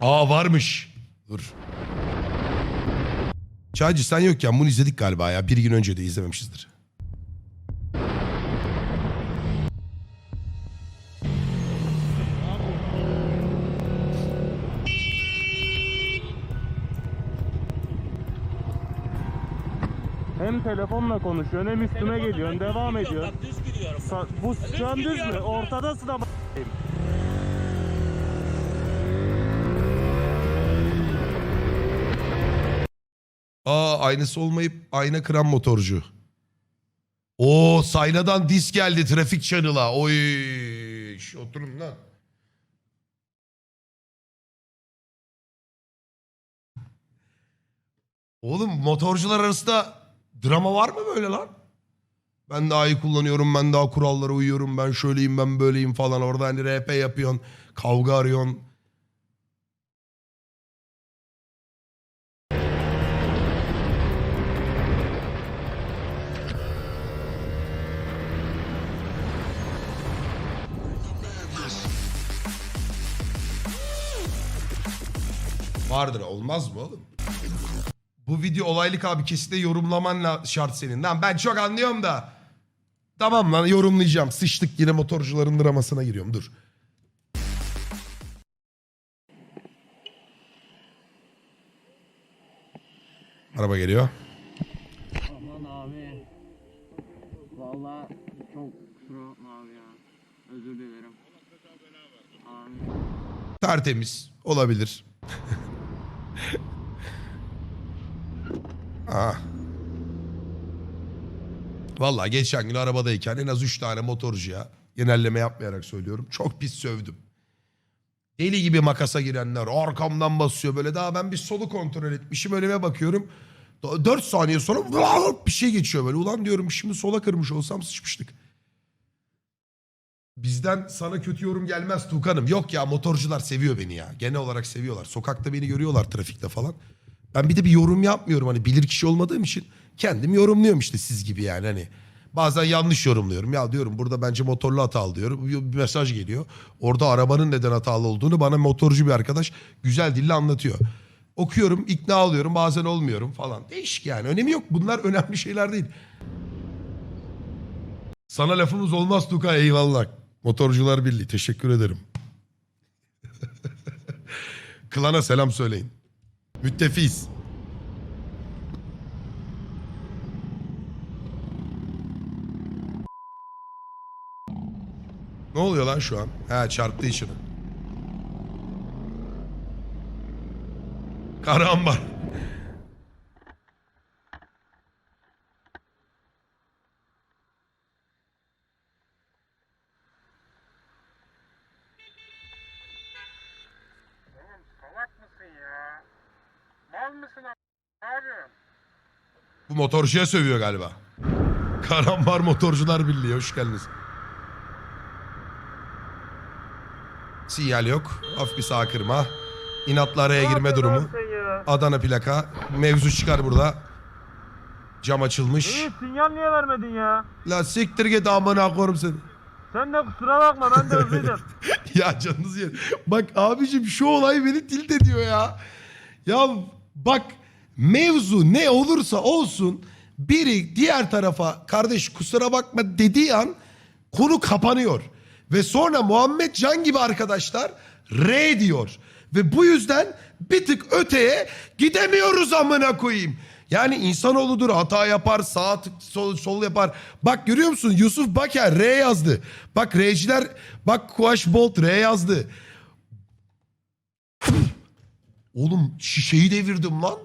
Aa varmış. Dur. Çaycı sen yokken bunu izledik galiba ya. Bir gün önce de izlememişizdir. Hem telefonla konuşuyorsun hem üstüme geliyorsun devam ediyorsun. Bak düz gidiyorum. Sa- bu şu an düz mü? Ortadasın ama. Aa aynısı olmayıp ayna kıran motorcu. Oo Sayna'dan dis geldi trafik channel'a. Oy. Oturun lan. Oğlum motorcular arasında drama var mı böyle lan? Ben daha iyi kullanıyorum, ben daha kurallara uyuyorum, ben şöyleyim, ben böyleyim falan. Orada hani RP yapıyorsun, kavga arıyorsun. Vardır olmaz mı oğlum? Bu video olaylık abi kesinlikle yorumlaman la- şart senin. Lan ben çok anlıyorum da. Tamam lan yorumlayacağım. Sıçtık yine motorcuların dramasına giriyorum dur. Araba geliyor. Aman abi. Valla çok kusura bakma abi ya. Özür dilerim. Abi. Tertemiz. Olabilir. ah. Vallahi geçen gün arabadayken en az 3 tane motorcuya genelleme yapmayarak söylüyorum. Çok pis sövdüm. Deli gibi makasa girenler arkamdan basıyor böyle daha ben bir solu kontrol etmişim önüme bakıyorum. 4 saniye sonra bir şey geçiyor böyle. Ulan diyorum şimdi sola kırmış olsam sıçmıştık. Bizden sana kötü yorum gelmez Tuğkan'ım. Yok ya motorcular seviyor beni ya. Genel olarak seviyorlar. Sokakta beni görüyorlar trafikte falan. Ben bir de bir yorum yapmıyorum. Hani bilir kişi olmadığım için kendim yorumluyorum işte siz gibi yani hani. Bazen yanlış yorumluyorum. Ya diyorum burada bence motorlu hatalı diyorum. Bir mesaj geliyor. Orada arabanın neden hatalı olduğunu bana motorcu bir arkadaş güzel dille anlatıyor. Okuyorum, ikna oluyorum, bazen olmuyorum falan. Değişik yani. Önemi yok. Bunlar önemli şeyler değil. Sana lafımız olmaz Tuka eyvallah. Motorcular Birliği teşekkür ederim. Klana selam söyleyin. Müttefiyiz. Ne oluyor lan şu an? Ha çarptı işini. Oğlum salak mısın ya? Mal mısın a- Ne yapıyorsun? Bu motorcuya sövüyor galiba. Karambar Motorcular Birliği hoş geldiniz. Sinyal yok. Hafif bir sağ kırma. İnatla araya girme durumu. Adana plaka. Mevzu çıkar burada. Cam açılmış. İyi sinyal niye vermedin ya? La siktir git amına korum seni. Sen de kusura bakma ben de hızlıydım. ya canınız yer. Bak abicim şu olay beni tilt ediyor ya. Ya bak mevzu ne olursa olsun biri diğer tarafa kardeş kusura bakma dediği an konu kapanıyor. Ve sonra Muhammed Can gibi arkadaşlar R diyor. Ve bu yüzden bir tık öteye gidemiyoruz amına koyayım. Yani insanoğludur hata yapar sağ tık sol, sol yapar. Bak görüyor musun Yusuf Baker R yazdı. Bak R'ciler bak Kuaş Bolt R yazdı. Oğlum şişeyi devirdim lan.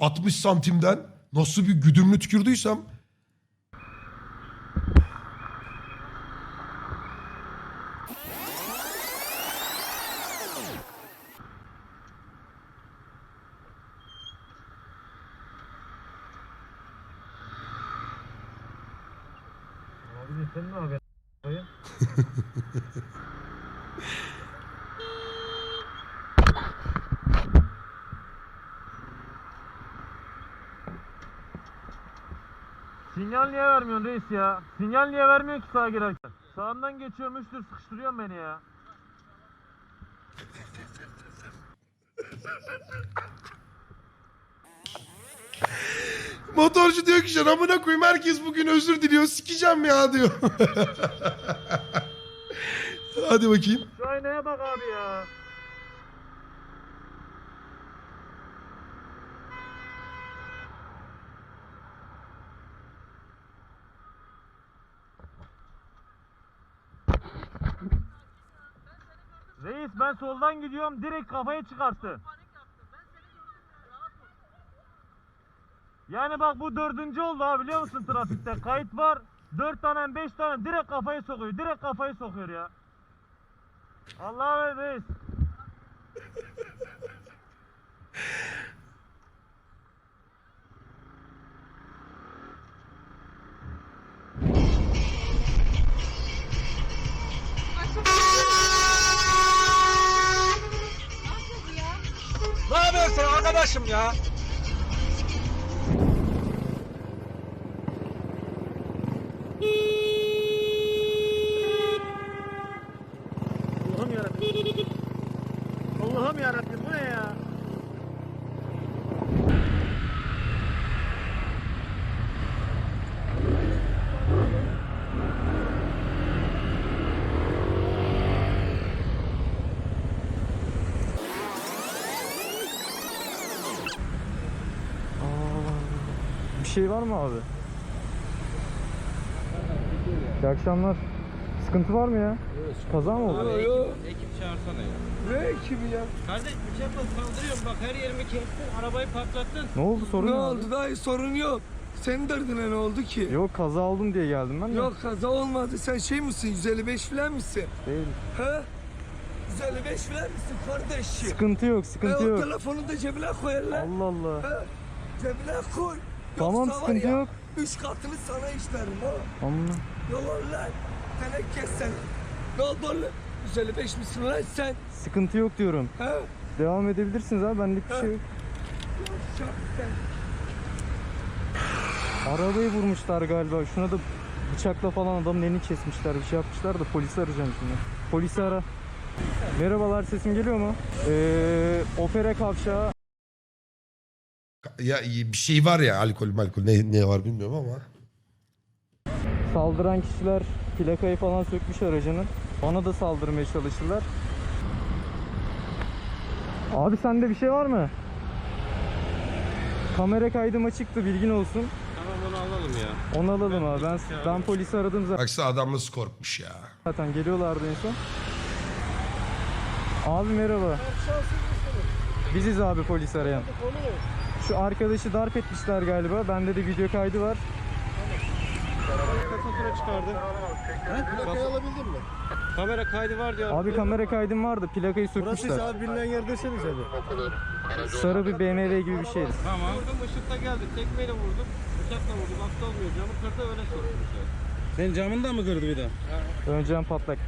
60 santimden nasıl bir güdümlü tükürdüysem. Abi sen ne haber? Sinyal niye vermiyorsun reis ya? Sinyal niye vermiyor ki sağa girerken? Sağından geçiyorum üç tür sıkıştırıyorsun beni ya. Motorcu diyor ki işte amına koyayım herkes bugün özür diliyor sikeceğim ya diyor. Hadi bakayım. Şu aynaya bak abi ya. Reis ben soldan gidiyorum direkt kafayı çıkarttı. Yani bak bu dördüncü oldu abi biliyor musun trafikte? Kayıt var. Dört tane beş tane direkt kafayı sokuyor. Direkt kafayı sokuyor ya. Allah'a reis. Arkadaşım ya? Allah'ım yarabbim. Allah'ım yarabbim bu ne ya? Bir şey var mı abi? İyi akşamlar. Sıkıntı var mı ya? Kaza mı oldu? Ekip çağırsana ya. Ne ekibi ya? Kardeş bıçakla saldırıyorum bak her yerimi kestin arabayı patlattın. Ne oldu sorun Ne ne abi? oldu dayı sorun yok. Senin derdine ne oldu ki? Yok kaza oldum diye geldim ben de. Yok kaza olmadı. Sen şey misin? 155 falan mısın? Değil. He? 155 falan mısın kardeşim? Sıkıntı yok, E, sıkıntı o yok. telefonu da cebine koyarlar. Allah Allah. He? Cebine koy. Tamam, Yoksa var sıkıntı ya, yok. Üç katını sana işlerim ha. Amma. Yalan lan. Tenekke sen. Ne oldu oğlum? 155 misin lan sen? Sıkıntı yok diyorum. He? Devam edebilirsiniz abi benlik bir şey yok. Şak sen. Arabayı vurmuşlar galiba. Şuna da bıçakla falan adamın elini kesmişler. Bir şey yapmışlar da polisi arayacağım şimdi. Polisi ara. Merhabalar sesim geliyor mu? Ee, opera kavşağı Ya bir şey var ya alkol malkol ne, ne var bilmiyorum ama. saldıran kişiler plakayı falan sökmüş aracının. Bana da saldırmaya çalıştılar. Abi sende bir şey var mı? Kamera kaydım açıktı bilgin olsun. Tamam onu alalım ya. Onu alalım abi. Ben, ben polisi aradım Baksana adam nasıl korkmuş ya. zaten. Geliyorlardı en son. Abi merhaba. Biziz abi polis arayan. Şu arkadaşı darp etmişler galiba. Bende de video kaydı var. Fatura çıkardı? Plakayı alabildin mi? Kamera kaydı var diyor. Abi kamera kaydım vardı. Plakayı sökmüşler. abi bilinen yerdeseniz hadi. Sarı bir BMW gibi bir şeydi. Tamam. Vurdum ışıkta geldi. Tekmeyle vurdum. Bıçakla vurdum. Hasta olmuyor. Camı kırdı öyle sormuş. Senin camını da mı kırdı bir daha? Önceden patlak.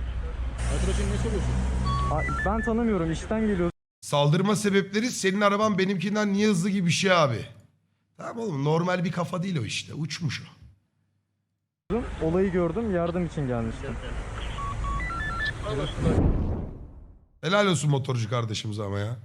Arkadaşın ne soruyorsun? Ben tanımıyorum. İşten geliyorum. Saldırma sebepleri senin araban benimkinden niye hızlı gibi bir şey abi. Tamam oğlum normal bir kafa değil o işte uçmuş o. Olayı gördüm. Yardım için gelmiştim. Helal olsun motorcu kardeşimize ama ya.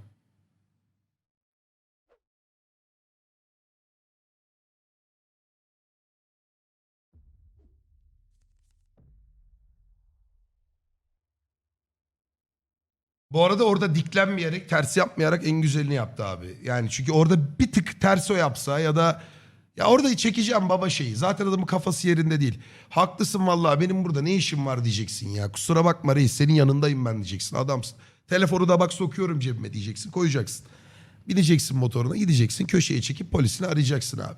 Bu arada orada diklenmeyerek, ters yapmayarak en güzelini yaptı abi. Yani çünkü orada bir tık ters o yapsa ya da ya orada çekeceğim baba şeyi. Zaten adamın kafası yerinde değil. Haklısın vallahi benim burada ne işim var diyeceksin ya. Kusura bakma reis senin yanındayım ben diyeceksin. Adamsın. Telefonu da bak sokuyorum cebime diyeceksin. Koyacaksın. Bineceksin motoruna gideceksin köşeye çekip polisini arayacaksın abi.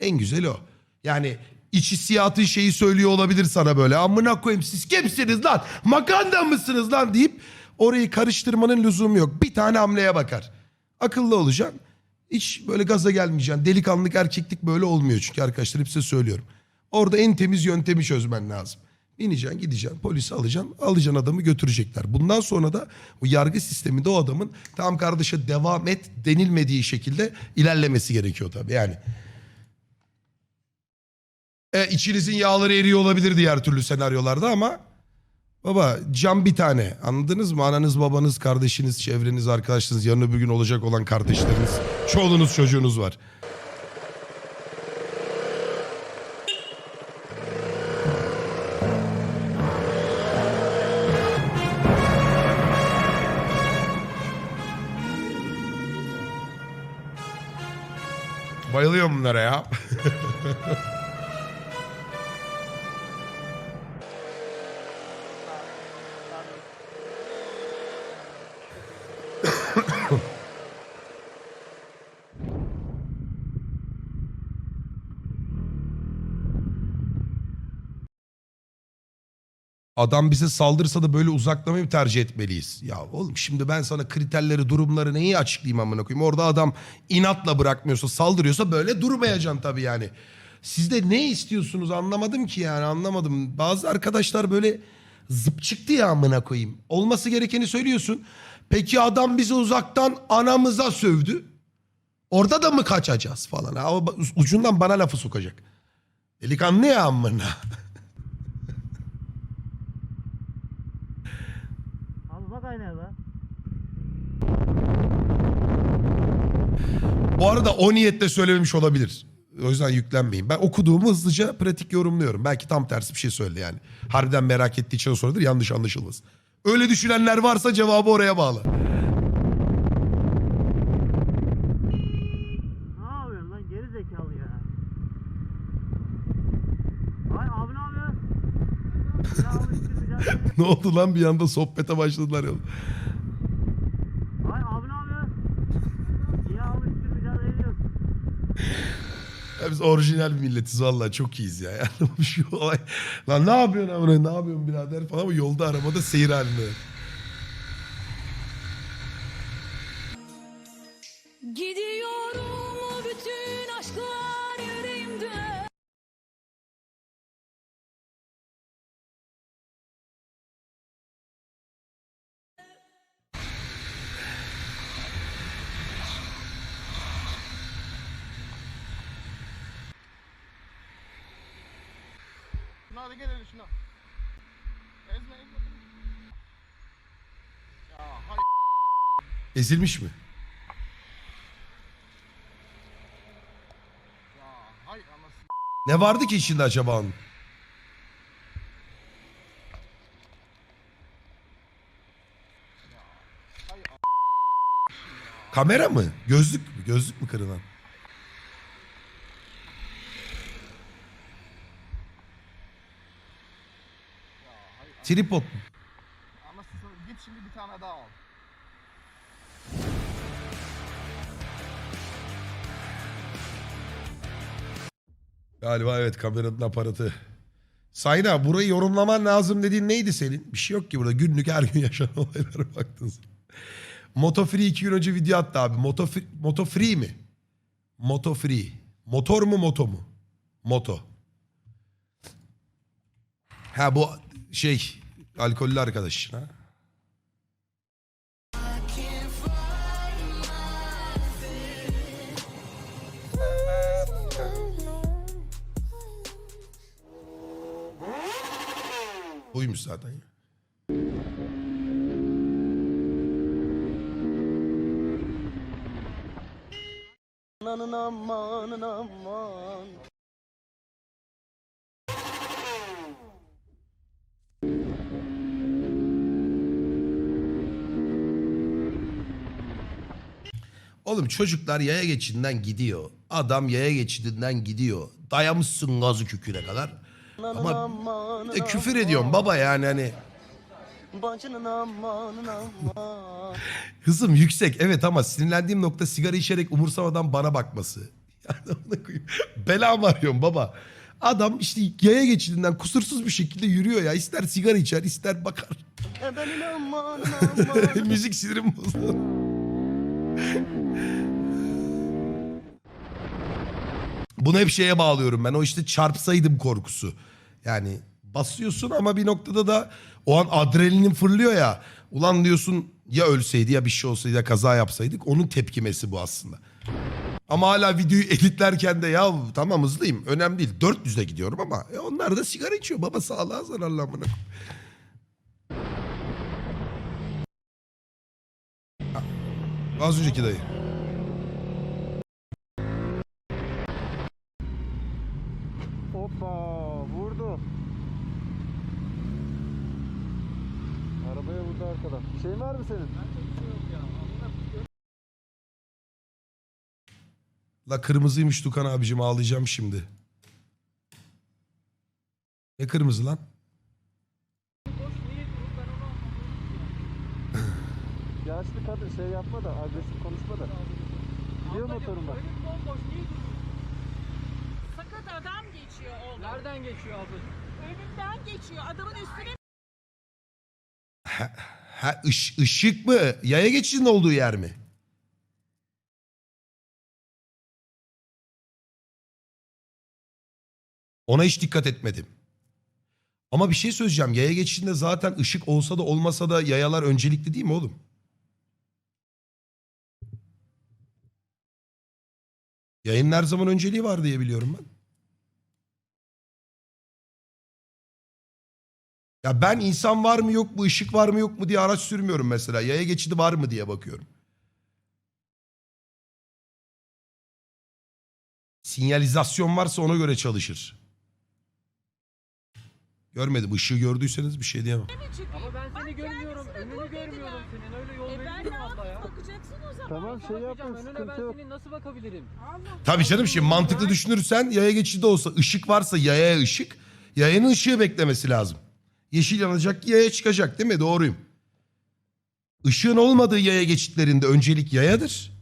En güzeli o. Yani iç hissiyatın şeyi söylüyor olabilir sana böyle. Amına koyayım siz kimsiniz lan? Makanda mısınız lan deyip orayı karıştırmanın lüzumu yok. Bir tane hamleye bakar. Akıllı olacaksın. Hiç böyle gaza gelmeyeceksin. Delikanlık erkeklik böyle olmuyor çünkü arkadaşlar hep size söylüyorum. Orada en temiz yöntemi çözmen lazım. İneceksin gideceksin polisi alacaksın alacaksın adamı götürecekler. Bundan sonra da bu yargı sisteminde o adamın tam kardeşe devam et denilmediği şekilde ilerlemesi gerekiyor tabii yani. E, içinizin yağları eriyor olabilir diğer türlü senaryolarda ama Baba can bir tane anladınız mı? Ananız, babanız, kardeşiniz, çevreniz, arkadaşınız, yarın öbür gün olacak olan kardeşleriniz. Çoluğunuz, çocuğunuz var. Bayılıyorum bunlara ya. Adam bize saldırsa da böyle uzaklamayı tercih etmeliyiz? Ya oğlum şimdi ben sana kriterleri, durumları neyi açıklayayım amına koyayım? Orada adam inatla bırakmıyorsa, saldırıyorsa böyle durmayacaksın tabii yani. Siz de ne istiyorsunuz anlamadım ki yani anlamadım. Bazı arkadaşlar böyle zıp çıktı ya amına koyayım. Olması gerekeni söylüyorsun. Peki adam bizi uzaktan anamıza sövdü. Orada da mı kaçacağız falan? Ha, ucundan bana lafı sokacak. Delikanlı ya amına. Aynaya da. Bu arada o niyetle söylememiş olabilir. O yüzden yüklenmeyin. Ben okuduğumu hızlıca pratik yorumluyorum. Belki tam tersi bir şey söyledi yani. Harbiden merak ettiği için sorudur yanlış anlaşılmasın. Öyle düşünenler varsa cevabı oraya bağlı. Ne yapıyorsun lan geri zekalı ya. Ay abi ne yapıyor? Ya abi. ne oldu lan bir anda sohbete başladılar ya. Ay abi ne abi işte mücadele ediyoruz. Ya biz orijinal bir milletiz vallahi çok iyiyiz ya. Yani şu olay. Lan ne yapıyorsun amına ne yapıyorsun birader falan ama yolda arabada seyir halinde. Hadi gel hele şuna. Ezme ezme. Ya hay Ezilmiş mi? ya hay anasını. Ne vardı ki içinde acaba onun? Kamera mı? Gözlük mü? Gözlük mü kırılan? Tripod mu? Anasını git şimdi bir tane daha al. Galiba evet kameranın aparatı. Sayna burayı yorumlaman lazım dediğin neydi senin? Bir şey yok ki burada günlük her gün yaşanan olaylara baktın sen. Moto Free iki gün önce video attı abi. Moto, Free- Moto Free mi? Moto Free. Motor mu moto mu? Moto. Ha bu şey alkollü arkadaş. Ha? Buymuş zaten ya. Amanın amanın aman. Oğlum çocuklar yaya geçidinden gidiyor. Adam yaya geçidinden gidiyor. Dayamışsın gazı küküre kadar. Ama e, küfür ediyorum baba yani hani. Hızım yüksek evet ama sinirlendiğim nokta sigara içerek umursamadan bana bakması. Yani ona koyayım. Belamı arıyorum baba. Adam işte yaya geçidinden kusursuz bir şekilde yürüyor ya. İster sigara içer ister bakar. Aman. Müzik sinirim bozuldu. Bunu hep şeye bağlıyorum ben. O işte çarpsaydım korkusu. Yani basıyorsun ama bir noktada da o an adrenalin fırlıyor ya. Ulan diyorsun ya ölseydi ya bir şey olsaydı ya kaza yapsaydık. Onun tepkimesi bu aslında. Ama hala videoyu editlerken de ya tamam hızlıyım. Önemli değil. 400'e gidiyorum ama e onlar da sigara içiyor. Baba sağlığa zararlı amına. Az önceki dayı. Hoppa vurdu. Arabaya vurdu arkadan. Bir şey var mı senin? La kırmızıymış Dukan abicim ağlayacağım şimdi. Ne kırmızı lan? Yaşlı kadın şey yapma da agresif konuşma da. Gidiyor motorun bak. Fakat adam geçiyor oğlum. Nereden geçiyor abla? Önünden geçiyor. Adamın üstüne Ha ış, ışık mı? Yaya geçidinin olduğu yer mi? Ona hiç dikkat etmedim. Ama bir şey söyleyeceğim. Yaya geçidinde zaten ışık olsa da olmasa da yayalar öncelikli değil mi oğlum? Yayının her zaman önceliği var diye biliyorum ben. Ya ben insan var mı yok mu, ışık var mı yok mu diye araç sürmüyorum mesela. Yaya geçidi var mı diye bakıyorum. Sinyalizasyon varsa ona göre çalışır. Görmedim. Işığı gördüyseniz bir şey diyemem. Ama ben seni görmüyorum. Önünü görmüyorum senin. Öyle yol E ben verilir ya? yapayım? Bakacaksın o zaman. Tamam şey yapma önüne sıkıntı ben yok. senin nasıl bakabilirim? Allah. Tabii canım şimdi mantıklı düşünürsen yaya geçidi olsa ışık varsa yayaya ışık. Yayanın ışığı beklemesi lazım. Yeşil yanacak yaya çıkacak değil mi? Doğruyum. Işığın olmadığı yaya geçitlerinde öncelik yayadır.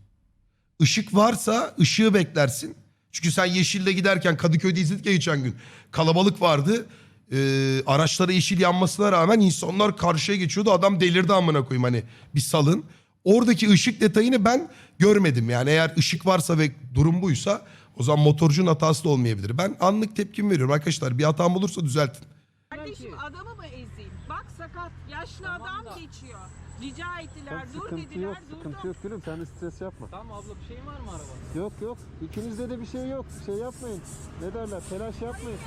Işık varsa ışığı beklersin. Çünkü sen yeşilde giderken Kadıköy'de izledik ya geçen gün. Kalabalık vardı. Ee, araçlara yeşil yanmasına rağmen insanlar karşıya geçiyordu. Adam delirdi amına koyayım hani bir salın. Oradaki ışık detayını ben görmedim. Yani eğer ışık varsa ve durum buysa o zaman motorcunun hatası da olmayabilir. Ben anlık tepkim veriyorum arkadaşlar. Bir hatam olursa düzeltin. Kardeşim adamı mı ezeyim? Bak sakat. Yaşlı Tamam adam da- geçiyor. Rica ettiler. Dur sıkıntı dediler. yok durdum. sıkıntı yok gülüm sen de stres yapma. Tamam abla bir şeyin var mı arabada? Yok yok ikinizde de bir şey yok. Şey yapmayın. Ne derler telaş yapmayın.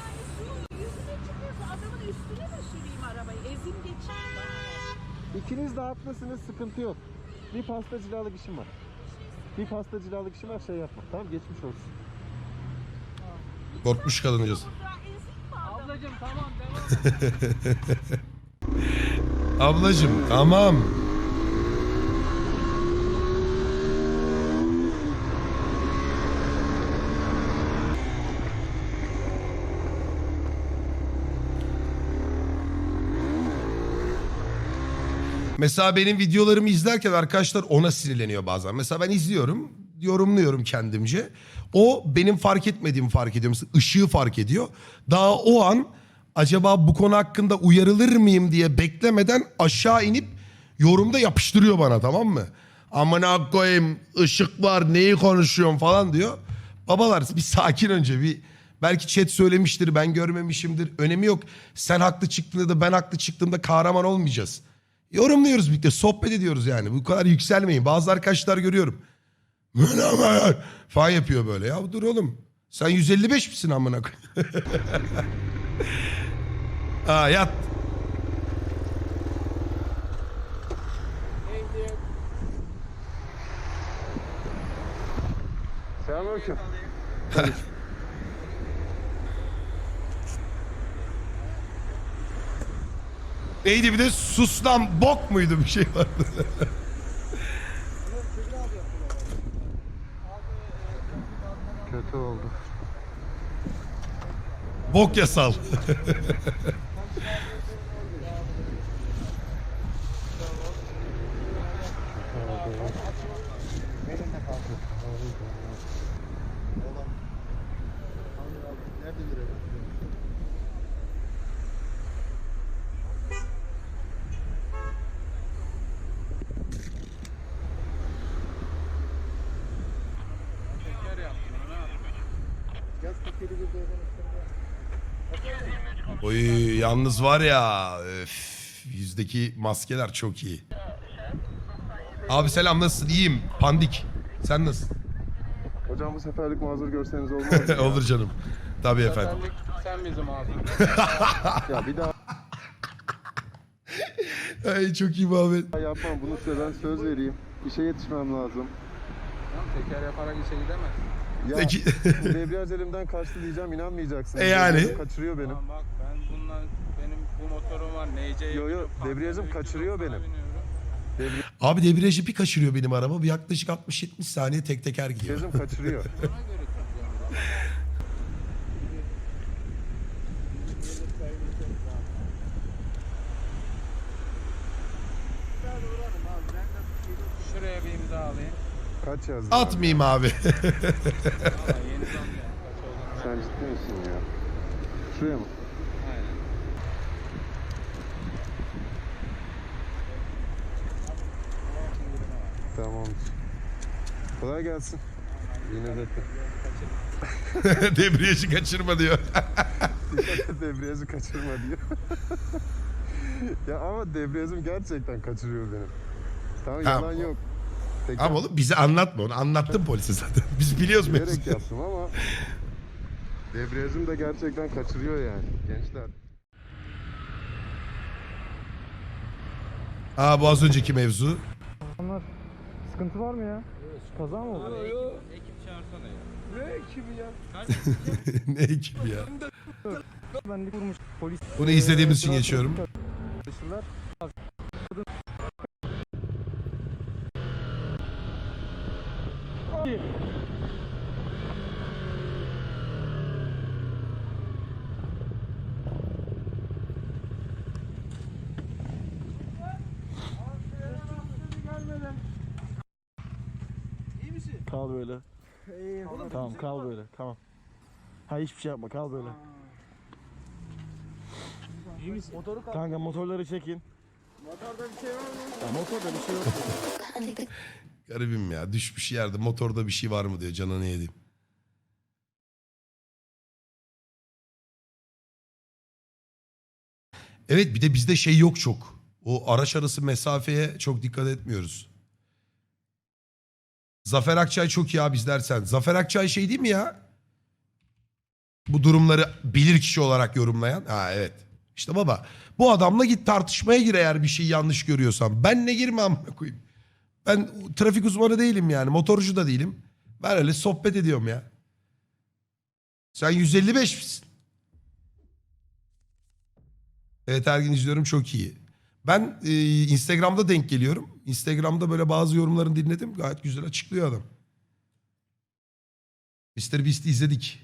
Yüzüne çıkıyorsa adamın üstüne mi süreyim arabayı? Ezim geçeyim. İkiniz de haklısınız sıkıntı yok. Bir pasta cilalık işim var. Bir pasta cilalık işim var şey yapma. Tamam geçmiş olsun. Korkmuş kadıncağız. Ablacım tamam devam. Ablacım tamam. Mesela benim videolarımı izlerken arkadaşlar ona sinirleniyor bazen. Mesela ben izliyorum, yorumluyorum kendimce. O benim fark etmediğimi fark ediyor. Mesela ışığı fark ediyor. Daha o an acaba bu konu hakkında uyarılır mıyım diye beklemeden aşağı inip yorumda yapıştırıyor bana tamam mı? Amına koyayım ışık var neyi konuşuyorsun falan diyor. Babalar bir sakin önce bir belki chat söylemiştir ben görmemişimdir önemi yok. Sen haklı çıktığında da ben haklı çıktığımda kahraman olmayacağız. Yorumluyoruz birlikte sohbet ediyoruz yani bu kadar yükselmeyin. Bazı arkadaşlar görüyorum. Ama falan yapıyor böyle ya dur oğlum. Sen 155 misin amına koyayım? Aa yat. Selamünaleyküm. Neydi bir de sus lan bok muydu bir şey vardı. Kötü oldu. bok yasal. Oy yalnız var ya öf, yüzdeki maskeler çok iyi. Abi selam nasılsın? İyiyim. Pandik. Sen nasılsın? Hocam bu seferlik mazur görseniz olmaz mı? Olur canım. Tabii efendim. Sen bizim ağzın. ya bir daha Ay çok iyi muhabbet. yapmam bunu size ben söz vereyim. İşe yetişmem lazım. Tamam teker yaparak işe gidemezsin. Ya Peki. debriyaj elimden kaçtı diyeceğim inanmayacaksın. E yani? Kaçırıyor benim. Tamam bak ben bununla benim bu motorum var. NC'ye Yo, yo, debriyajım kaçırıyor benim. biniyorum. Abi debriyajı bir kaçırıyor benim araba. Bir yaklaşık 60-70 saniye tek teker gidiyor. Debriyajım kaçırıyor. Şuraya bir imza alayım. Kaç yazdın? Atmayayım abi. Kaç olduğunu Sen ciddi misin ya? Şuraya mı? Aynen. Tamamdır. Kolay gelsin. Yine de debriyajı kaçırma diyor. debriyajı kaçırma diyor. ya ama debriyajım gerçekten kaçırıyor benim. Tamam Tamam. yalan yok. Teker Ama oğlum bize anlatma onu. Anlattım polise zaten. Biz biliyoruz bilerek mevzuyu. yaptım ama debriyajım da gerçekten kaçırıyor yani gençler. Aa bu az önceki mevzu. Onlar sıkıntı var mı ya? Kaza mı oldu? Ekip çağırsana ya. Ne kimi ya? ne ekip ya. Benlik vurmuş polis. Bunu izlediğimiz için geçiyorum. Arkadaşlar. Kal böyle. Tamam kal böyle. Tamam. Ha hiçbir şey yapma kal böyle. Kanka motorları çekin. Motorda bir şey var mı? Ya motorda bir şey yok. Garibim ya. Düşmüş yerde motorda bir şey var mı diyor. Canını yedim. Evet bir de bizde şey yok çok. O araç arası mesafeye çok dikkat etmiyoruz. Zafer Akçay çok iyi abi izlersen. Zafer Akçay şey değil mi ya? Bu durumları bilir kişi olarak yorumlayan. Ha evet. İşte baba bu adamla git tartışmaya gir eğer bir şey yanlış görüyorsan. Ben ne girmem amına koyayım. Ben trafik uzmanı değilim yani. Motorcu da değilim. Ben öyle sohbet ediyorum ya. Sen 155 misin? Evet her izliyorum çok iyi. Ben e, Instagram'da denk geliyorum. Instagram'da böyle bazı yorumlarını dinledim. Gayet güzel açıklıyor adam. Mr. Beast'i izledik.